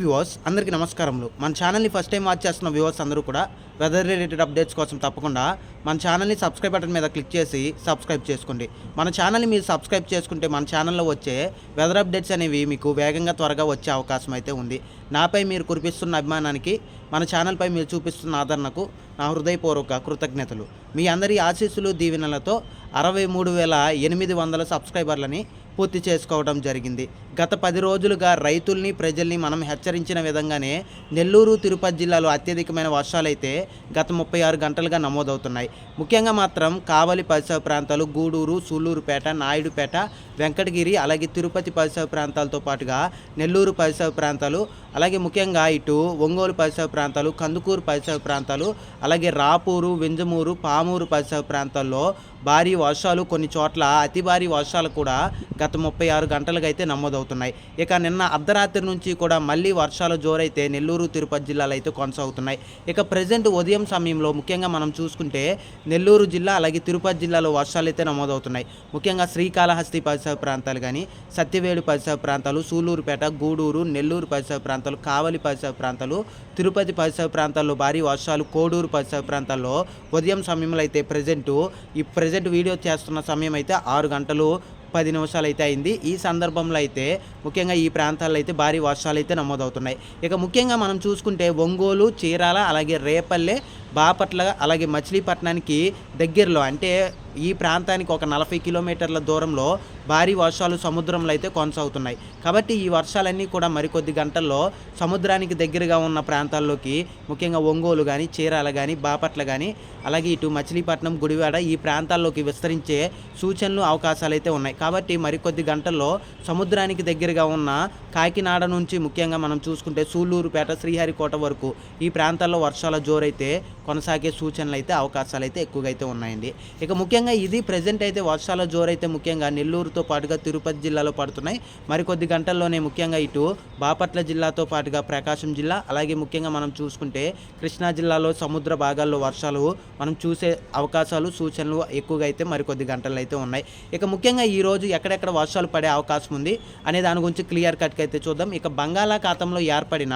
Viewers అందరికీ నమస్కారములు. మన ఛానల్ని ఫస్ట్ టైం వాచ్ చేస్తున్న వ్యూవర్స్ అందరూ కూడా వెదర్ రిలేటెడ్ అప్డేట్స్ కోసం తప్పకుండా మన ఛానల్ని సబ్స్క్రైబ్ బటన్ మీద క్లిక్ చేసి సబ్స్క్రైబ్ చేసుకోండి. మన ఛానల్ని మీరు సబ్స్క్రైబ్ చేసుకుంటే మన ఛానల్లో వచ్చే వెదర్ అప్డేట్స్ అనేవి మీకు వేగంగా త్వరగా వచ్చే అవకాశం అయితే ఉంది. నాపై మీరు కురిపిస్తున్న అభిమానానికి మన ఛానల్పై మీరు చూపిస్తున్న ఆదరణకు నా హృదయపూర్వక కృతజ్ఞతలు. మీ అందరి ఆశీస్సులు దీవెనలతో అరవై మూడు వేల ఎనిమిది వందల సబ్స్క్రైబర్లని పూర్తి చేసుకోవడం జరిగింది. గత పది రోజులుగా రైతుల్ని ప్రజల్ని మనం హెచ్చరించిన విధంగానే నెల్లూరు తిరుపతి జిల్లాలో అత్యధికమైన వర్షాలైతే గత ముప్పై ఆరు గంటలుగా నమోదవుతున్నాయి. ముఖ్యంగా మాత్రం కావలి పరిసర ప్రాంతాలు గూడూరు సూళ్ళూరుపేట నాయుడుపేట వెంకటగిరి అలాగే తిరుపతి పరిసర ప్రాంతాలతో పాటుగా నెల్లూరు పరిసర ప్రాంతాలు అలాగే ముఖ్యంగా ఇటు ఒంగోలు పరిసర ప్రాంతాలు కందుకూరు పరిసర ప్రాంతాలు అలాగే రాపూరు వింజమూరు పామూరు పరిసర ప్రాంతాల్లో భారీ వర్షాలు కొన్ని చోట్ల అతి భారీ వర్షాలు కూడా గత ముప్పై ఆరు గంటలుగా అయితే నమోదవుతున్నాయి ఇక నిన్న అర్ధరాత్రి నుంచి కూడా మళ్ళీ వర్షాలు జోరైతే నెల్లూరు తిరుపతి జిల్లాలో అయితే కొనసాగుతున్నాయి. ఇక ప్రజెంట్ ఉదయం సమయంలో ముఖ్యంగా మనం చూసుకుంటే నెల్లూరు జిల్లా అలాగే తిరుపతి జిల్లాలో వర్షాలు అయితే నమోదవుతున్నాయి. ముఖ్యంగా శ్రీకాళహస్తి పరిసర ప్రాంతాలు కానీ సత్యవేడు పరిసర ప్రాంతాలు సూలూరుపేట గూడూరు నెల్లూరు పరిసర ప్రాంతాలు కావలి పరిసర ప్రాంతాలు తిరుపతి పరిసర ప్రాంతాల్లో భారీ వర్షాలు కోడూరు పరిసర ప్రాంతాల్లో ఉదయం సమయంలో అయితే ప్రజెంట్ ఈ ప్రజెంట్ వీడియో చేస్తున్న సమయం అయితే ఆరు గంటలు పది నిమిషాలు అయితే అయింది. ఈ సందర్భంలో అయితే ముఖ్యంగా ఈ ప్రాంతాల్లో అయితే భారీ వర్షాలు అయితే నమోదవుతున్నాయి. ఇక ముఖ్యంగా మనం చూసుకుంటే ఒంగోలు చీరాల అలాగే రేపల్లె బాపట్ల అలాగే మచిలీపట్నానికి దగ్గరలో అంటే ఈ ప్రాంతానికి ఒక నలభై కిలోమీటర్ల దూరంలో భారీ వర్షాలు సముద్రంలో అయితే కొనసాగుతున్నాయి. కాబట్టి ఈ వర్షాలన్నీ కూడా మరికొద్ది గంటల్లో సముద్రానికి దగ్గరగా ఉన్న ప్రాంతాల్లోకి ముఖ్యంగా ఒంగోలు కానీ చీరాల కానీ బాపట్ల కానీ అలాగే ఇటు మచిలీపట్నం గుడివాడ ఈ ప్రాంతాల్లోకి విస్తరించే సూచనలు అవకాశాలు అయితే ఉన్నాయి. కాబట్టి మరికొద్ది గంటల్లో సముద్రానికి దగ్గరగా ఉన్న కాకినాడ నుంచి ముఖ్యంగా మనం చూసుకుంటే సూళ్ళూరుపేట శ్రీహరికోట వరకు ఈ ప్రాంతాల్లో వర్షాల జోరైతే కొనసాగే సూచనలు అయితే అవకాశాలు అయితే ఎక్కువగా అయితే ఉన్నాయండి. ఇక ముఖ్యంగా ఇది ప్రజెంట్ అయితే వర్షాల జోరైతే ముఖ్యంగా నెల్లూరుతో పాటుగా తిరుపతి జిల్లాలో పడుతున్నాయి. మరికొద్ది గంటల్లోనే ముఖ్యంగా ఇటు బాపట్ల జిల్లాతో పాటుగా ప్రకాశం జిల్లా అలాగే ముఖ్యంగా మనం చూసుకుంటే కృష్ణా జిల్లాలో సముద్ర భాగాల్లో వర్షాలు మనం చూసే అవకాశాలు సూచనలు ఎక్కువగా అయితే మరికొద్ది గంటలు అయితే ఉన్నాయి. ఇక ముఖ్యంగా ఈ రోజు ఎక్కడెక్కడ వర్షాలు పడే అవకాశం ఉంది అనే దాని గురించి క్లియర్ కట్గా అయితే చూద్దాం. ఇక బంగాళాఖాతంలో ఏర్పడిన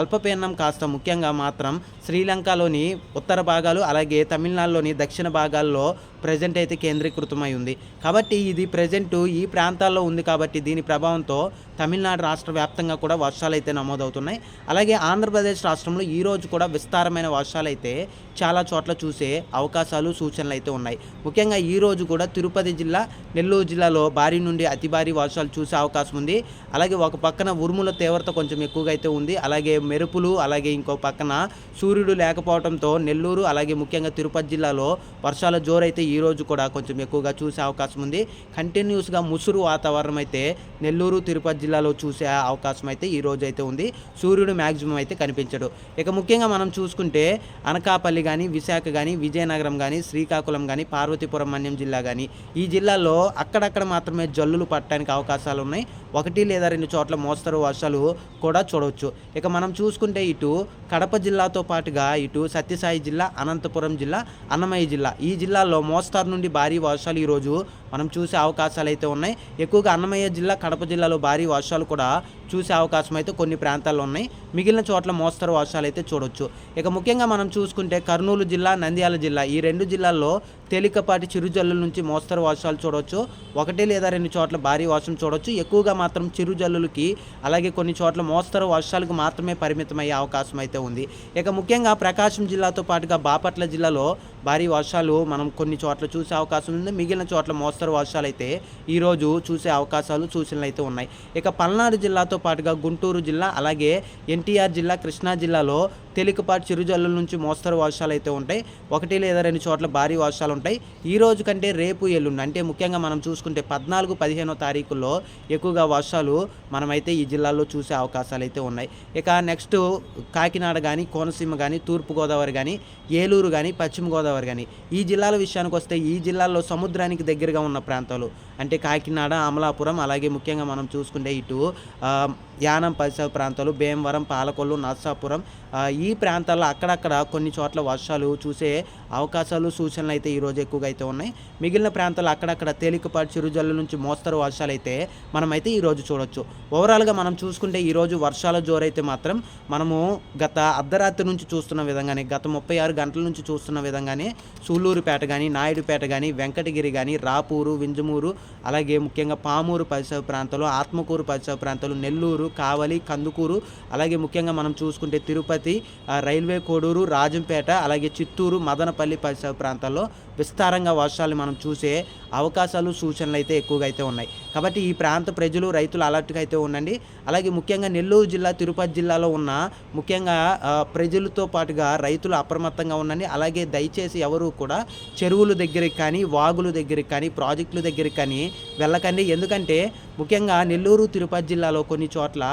అల్పపీడనం కాస్త ముఖ్యంగా మాత్రం శ్రీలంకలోని ఉత్తర భాగాలు అలాగే తమిళనాడులోని దక్షిణ భాగాల్లో ప్రజెంట్ అయితే కేంద్రీకృతమై ఉంది. కాబట్టి ఇది ప్రజెంట్ ఈ ప్రాంతాల్లో ఉంది కాబట్టి దీని ప్రభావంతో తమిళనాడు రాష్ట్ర వ్యాప్తంగా కూడా వర్షాలు అయితే నమోదవుతున్నాయి. అలాగే ఆంధ్రప్రదేశ్ రాష్ట్రంలో ఈ రోజు కూడా విస్తారమైన వర్షాలు అయితే చాలా చోట్ల చూసే అవకాశాలు సూచనలు అయితే ఉన్నాయి. ముఖ్యంగా ఈ రోజు కూడా తిరుపతి జిల్లా నెల్లూరు జిల్లాలో భారీ నుండి అతి భారీ వర్షాలు చూసే అవకాశం ఉంది. అలాగే ఒక పక్కన ఉరుముల తీవ్రత కొంచెం ఎక్కువగా అయితే ఉంది. అలాగే మెరుపులు అలాగే ఇంకో పక్కన సూర్యుడు లేకపోవడంతో నెల్లూరు అలాగే ముఖ్యంగా తిరుపతి జిల్లాలో వర్షాల జోరైతే ఈ రోజు కూడా కొంచెం ఎక్కువగా చూసే అవకాశం ఉంది. కంటిన్యూస్గా ముసురు వాతావరణం అయితే నెల్లూరు తిరుపతి జిల్లాలో చూసే అవకాశం అయితే ఈ రోజు అయితే ఉంది. సూర్యుడు మ్యాక్సిమం అయితే కనిపించడు. ఇక ముఖ్యంగా మనం చూసుకుంటే అనకాపల్లి కానీ విశాఖ కానీ విజయనగరం కానీ శ్రీకాకుళం కానీ పార్వతీపురం మన్యం జిల్లా కానీ ఈ జిల్లాల్లో అక్కడక్కడ మాత్రమే జల్లులు పట్టడానికి అవకాశాలు ఉన్నాయి. ఒకటి లేదా రెండు చోట్ల మోస్తరు వర్షాలు కూడా చూడవచ్చు ఇక మనం చూసుకుంటే ఇటు కడప జిల్లాతో పాటుగా ఇటు సత్యసాయి జిల్లా అనంతపురం జిల్లా అన్నమయ్య జిల్లా. ఈ జిల్లాల్లో మోస్తారు నుండి భారీ వర్షాలు ఈరోజు మనం చూసే అవకాశాలు అయితే ఉన్నాయి. ఎక్కువగా అన్నమయ్య జిల్లా కడప జిల్లాలో భారీ వర్షాలు కూడా చూసే అవకాశం అయితే కొన్ని ప్రాంతాల్లో ఉన్నాయి. మిగిలిన చోట్ల మోస్తరు వర్షాలు అయితే చూడొచ్చు. ఇక ముఖ్యంగా మనం చూసుకుంటే కర్నూలు జిల్లా నంద్యాల జిల్లా ఈ రెండు జిల్లాల్లో తేలికపాటి చిరుజల్లుల నుంచి మోస్తరు వర్షాలు చూడవచ్చు. ఒకటి లేదా రెండు చోట్ల భారీ వర్షం చూడవచ్చు. ఎక్కువగా మాత్రం చిరుజల్లులకి అలాగే కొన్ని చోట్ల మోస్తరు వర్షాలకు మాత్రమే పరిమితమయ్యే అవకాశం అయితే ఉంది. ఇక ముఖ్యంగా ప్రకాశం జిల్లాతో పాటుగా బాపట్ల జిల్లాలో భారీ వర్షాలు మనం కొన్ని చోట్ల చూసే అవకాశం ఉంది. మిగిలిన చోట్ల మోస్తరు వర్షాలు అయితే ఈరోజు చూసే అవకాశాలు సూచనలు అయితే ఉన్నాయి. ఇక పల్నాడు జిల్లాతో పాటుగా గుంటూరు జిల్లా అలాగే ఎన్టీఆర్ జిల్లా కృష్ణా జిల్లాలో తేలికపాటి చిరుజల్లుల నుంచి మోస్తరు వర్షాలు అయితే ఉంటాయి. ఒకటి లేదా రెండు చోట్ల భారీ వర్షాలు ఉంటాయి. ఈ రోజు కంటే రేపు ఎల్లుండి అంటే ముఖ్యంగా మనం చూసుకుంటే పద్నాలుగు పదిహేనో తారీఖుల్లో ఎక్కువగా వర్షాలు మనమైతే ఈ జిల్లాల్లో చూసే అవకాశాలు అయితే ఉన్నాయి. ఇక నెక్స్ట్ కాకినాడ కానీ కోనసీమ కానీ తూర్పుగోదావరి కానీ ఏలూరు కానీ పశ్చిమ గోదావరి కానీ ఈ జిల్లాల విషయానికి వస్తే ఈ జిల్లాల్లో సముద్రానికి దగ్గరగా ఉన్న ప్రాంతాలు అంటే కాకినాడ అమలాపురం అలాగే ముఖ్యంగా మనం చూసుకుంటే ఇటు యానం పరిసర ప్రాంతాలు భీమవరం పాలకొల్లు నర్సాపురం ఈ ప్రాంతాల్లో అక్కడక్కడ కొన్ని చోట్ల వర్షాలు చూసే అవకాశాలు సూచనలు అయితే ఈరోజు ఎక్కువగా అయితే ఉన్నాయి. మిగిలిన ప్రాంతాలు అక్కడక్కడ తేలికపాటి చిరుజల్లు నుంచి మోస్తరు వర్షాలు అయితే మనమైతే ఈరోజు చూడొచ్చు. ఓవరాల్గా మనం చూసుకుంటే ఈరోజు వర్షాల జోరైతే మాత్రం మనము గత అర్ధరాత్రి నుంచి చూస్తున్న విధంగానే గత ముప్పై ఆరు గంటల నుంచి చూస్తున్న విధంగానే సూళ్ళూరుపేట కానీ నాయుడుపేట కానీ వెంకటగిరి కానీ రాపూరు వింజమూరు అలాగే ముఖ్యంగా పామూరు పరిసర ప్రాంతాలు ఆత్మకూరు పరిసర ప్రాంతాలు నెల్లూరు కావలి కందుకూరు అలాగే ముఖ్యంగా మనం చూసుకుంటే తిరుపతి రైల్వే కోడూరు రాజంపేట అలాగే చిత్తూరు మదనపల్లి పరిసర ప్రాంతాల్లో విస్తారంగా వర్షాలు మనం చూసే అవకాశాలు సూచనలు అయితే ఎక్కువగా అయితే ఉన్నాయి. కాబట్టి ఈ ప్రాంత ప్రజలు రైతులు అలర్ట్గా అయితే ఉండండి. అలాగే ముఖ్యంగా నెల్లూరు జిల్లా తిరుపతి జిల్లాలో ఉన్న ముఖ్యంగా ప్రజలతో పాటుగా రైతులు అప్రమత్తంగా ఉండండి. అలాగే దయచేసి ఎవరు కూడా చెరువుల దగ్గరికి కానీ వాగుల దగ్గరికి కానీ ప్రాజెక్టుల దగ్గరికి కానీ వెళ్ళకండి. ఎందుకంటే ముఖ్యంగా నెల్లూరు తిరుపతి జిల్లాలో కొన్ని చోట్ల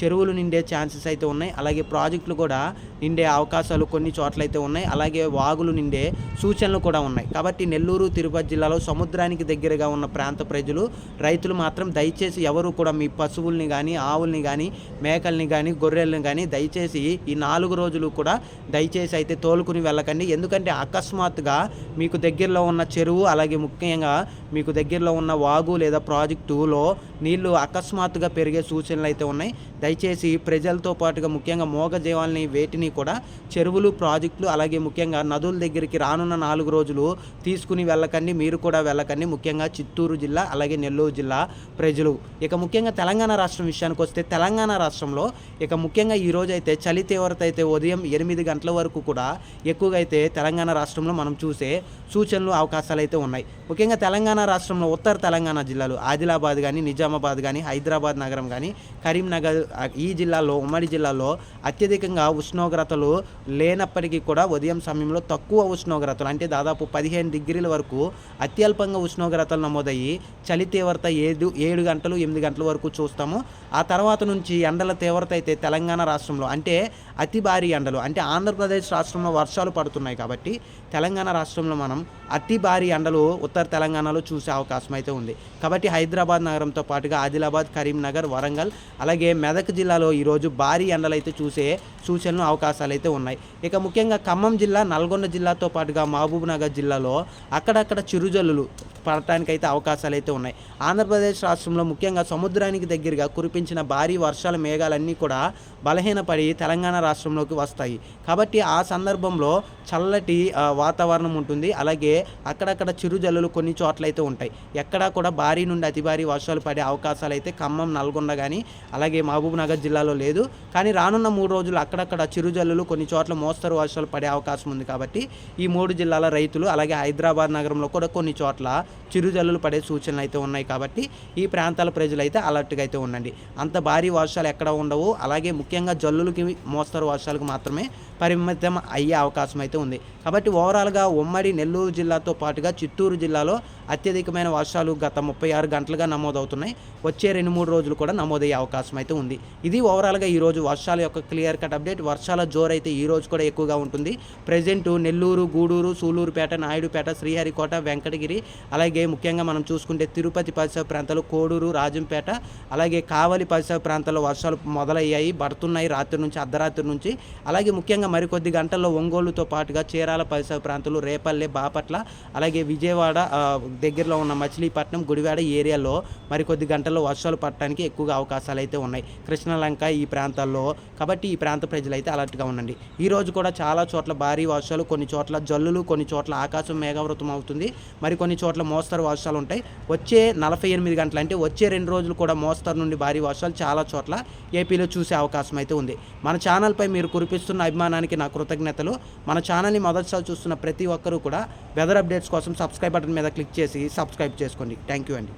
చెరువులు నిండే ఛాన్సెస్ అయితే ఉన్నాయి. అలాగే ప్రాజెక్టులు కూడా నిండే అవకాశాలు కొన్ని చోట్ల అయితే ఉన్నాయి. అలాగే వాగులు నిండే సూచనలు కూడా ఉన్నాయి. కాబట్టి నెల్లూరు తిరుపతి జిల్లాలో సముద్రానికి దగ్గరగా ఉన్న ప్రాంత ప్రజలు రైతులు మాత్రం దయచేసి ఎవరు కూడా మీ పశువుల్ని కానీ ఆవుల్ని కానీ మేకల్ని కానీ గొర్రెల్ని కానీ దయచేసి ఈ నాలుగు రోజులు కూడా దయచేసి అయితే తోలుకుని వెళ్ళకండి. ఎందుకంటే అకస్మాత్తుగా మీకు దగ్గరలో ఉన్న చెరువు అలాగే ముఖ్యంగా మీకు దగ్గరలో ఉన్న వాగు లేదా ప్రాజెక్టులో నీళ్ళు అకస్మాత్తుగా పెరిగే సూచనలు అయితే ఉన్నాయి. దయచేసి ప్రజలతో పాటుగా ముఖ్యంగా మూగజీవాల్ని వేటిని కూడా చెరువులు ప్రాజెక్టులు అలాగే ముఖ్యంగా నదుల దగ్గరికి రానున్న నాలుగు రోజులు తీసుకుని వెళ్ళకండి. మీరు కూడా వెళ్ళకండి. ముఖ్యంగా చిత్తూరు జిల్లా అలాగే నెల్లూరు జిల్లా ప్రజలు. ఇక ముఖ్యంగా తెలంగాణ రాష్ట్రం విషయానికి వస్తే తెలంగాణ రాష్ట్రంలో ఇక ముఖ్యంగా ఈ రోజు అయితే చలి తీవ్రత అయితే ఉదయం ఎనిమిది గంటల వరకు కూడా ఎక్కువగా అయితే తెలంగాణ రాష్ట్రంలో మనం చూసే సూచనలు అవకాశాలు అయితే ఉన్నాయి. ముఖ్యంగా తెలంగాణ రాష్ట్రంలో ఉత్తర తెలంగాణ జిల్లాలు ఆదిలాబాద్ కానీ నిజామాబాద్ కానీ హైదరాబాద్ నగరం కానీ కరీంనగర్ ఈ జిల్లాలో ఉమ్మడి జిల్లాలో అత్యధికంగా ఉష్ణోగ్రతలు లేనప్పటికీ కూడా ఉదయం సమయంలో తక్కువ ఉష్ణోగ్రతలు అంటే దాదాపు పదిహేను డిగ్రీల వరకు అత్యల్పంగా ఉష్ణోగ్రతలు నమోదయ్యి చలి తీవ్రత ఏడు ఏడు గంటలు ఎనిమిది గంటల వరకు చూస్తాము. ఆ తర్వాత నుంచి ఎండల తీవ్రత అయితే తెలంగాణ రాష్ట్రంలో అంటే అతి భారీ ఎండలు అంటే ఆంధ్రప్రదేశ్ రాష్ట్రంలో వర్షాలు పడుతున్నాయి కాబట్టి తెలంగాణ రాష్ట్రంలో మనం అతి భారీ ఎండలు ఉత్తర తెలంగాణలో చూసే అవకాశం అయితే ఉంది. కాబట్టి హైదరాబాద్ నగరంతో పాటుగా ఆదిలాబాద్ కరీంనగర్ వరంగల్ అలాగే మెదక్ జిల్లాలో ఈరోజు భారీ ఎండలు అయితే చూసే సూచనలు అవకాశాలు అయితే ఉన్నాయి. ఇక ముఖ్యంగా ఖమ్మం జిల్లా నల్గొండ జిల్లాతో పాటుగా మహబూబ్ నగర్ జిల్లాలో అక్కడక్కడ చిరుజల్లులు పడటానికి అయితే అవకాశాలు అయితే ఉన్నాయి. ఆంధ్రప్రదేశ్ రాష్ట్రంలో ముఖ్యంగా సముద్రానికి దగ్గరగా కురిపించిన భారీ వర్షాల మేఘాలన్నీ కూడా బలహీనపడి తెలంగాణ రాష్ట్రంలోకి వస్తాయి. కాబట్టి ఆ సందర్భంలో చల్లటి వాతావరణం ఉంటుంది. అలాగే అక్కడక్కడ చిరుజల్లులు కొన్ని చోట్లయితే అయితే ఉంటాయి. ఎక్కడా కూడా భారీ నుండి అతి భారీ వర్షాలు పడే అవకాశాలు అయితే ఖమ్మం నల్గొండ కానీ అలాగే మహబూబ్ నగర్ జిల్లాలో లేదు. కానీ రానున్న మూడు రోజులు అక్కడక్కడ చిరుజల్లులు కొన్ని చోట్ల మోస్తరు వర్షాలు పడే అవకాశం ఉంది కాబట్టి ఈ మూడు జిల్లాల రైతులు అలాగే హైదరాబాద్ నగరంలో కూడా కొన్ని చోట్ల చిరుజల్లులు పడే సూచనలు అయితే ఉన్నాయి కాబట్టి ఈ ప్రాంతాల ప్రజలు అయితే అలర్ట్గా అయితే ఉండండి. అంత భారీ వర్షాలు ఎక్కడ ఉండవు. అలాగే ముఖ్యంగా జల్లులకి మోస్తరు వర్షాలకు మాత్రమే పరిమితం అయ్యే అవకాశం అయితే ఉంది. కాబట్టి ఓవరాల్గా ఉమ్మడి నెల్లూరు జిల్లాతో పాటుగా చిత్తూరు జిల్లాలో అత్యధికమైన వర్షాలు గత ముప్పై ఆరు గంటలుగా నమోదవుతున్నాయి. వచ్చే రెండు మూడు రోజులు కూడా నమోదయ్యే అవకాశం అయితే ఉంది. ఇది ఓవరాల్గా ఈరోజు వర్షాల యొక్క క్లియర్ కట్ అప్డేట్. వర్షాల జోరు అయితే ఈ రోజు కూడా ఎక్కువగా ఉంటుంది. ప్రజెంట్ నెల్లూరు గూడూరు సూలూరుపేట నాయుడుపేట శ్రీహరికోట వెంకటగిరి అలాగే ముఖ్యంగా మనం చూసుకుంటే తిరుపతి పరిసర ప్రాంతాలు కోడూరు రాజంపేట అలాగే కావలి పరిసర ప్రాంతాల్లో వర్షాలు మొదలయ్యాయి. పడుతున్నాయి రాత్రి నుంచి అర్ధరాత్రి నుంచి. అలాగే ముఖ్యంగా మరికొద్ది గంటల్లో ఒంగోలుతో పాటుగా చీరాల పరిసర ప్రాంతాలు రేపల్లె బాపట్ల అలాగే విజయవాడ దగ్గరలో ఉన్న మచిలీపట్నం గుడివాడ ఏరియాలో మరికొద్ది గంటల్లో వర్షాలు పడటానికి ఎక్కువగా అవకాశాలు అయితే ఉన్నాయి. కృష్ణలంక ఈ ప్రాంతాల్లో. కాబట్టి ఈ ప్రాంత ప్రజలు అయితే అలర్ట్గా ఉండండి. ఈ రోజు కూడా చాలా చోట్ల భారీ వర్షాలు కొన్ని చోట్ల జల్లులు కొన్ని చోట్ల ఆకాశం మేఘావృతం అవుతుంది. మరి కొన్ని చోట్ల మోస్తరు వర్షాలు ఉంటాయి. వచ్చే నలభై ఎనిమిది గంటలు అంటే వచ్చే రెండు రోజులు కూడా మోస్తరు నుండి భారీ వర్షాలు చాలా చోట్ల ఏపీలో చూసే అవకాశం అయితే ఉంది. మన ఛానల్పై మీరు కురిపిస్తున్న అభిమానానికి నా కృతజ్ఞతలు. మన ఛానల్ని మొదటిసారి చూస్తున్న ప్రతి ఒక్కరూ కూడా వెదర్ అప్డేట్స్ కోసం సబ్స్క్రైబ్ బటన్ మీద క్లిక్ చేసి సబ్స్క్రైబ్ చేసుకోండి. థ్యాంక్ యూ అండి.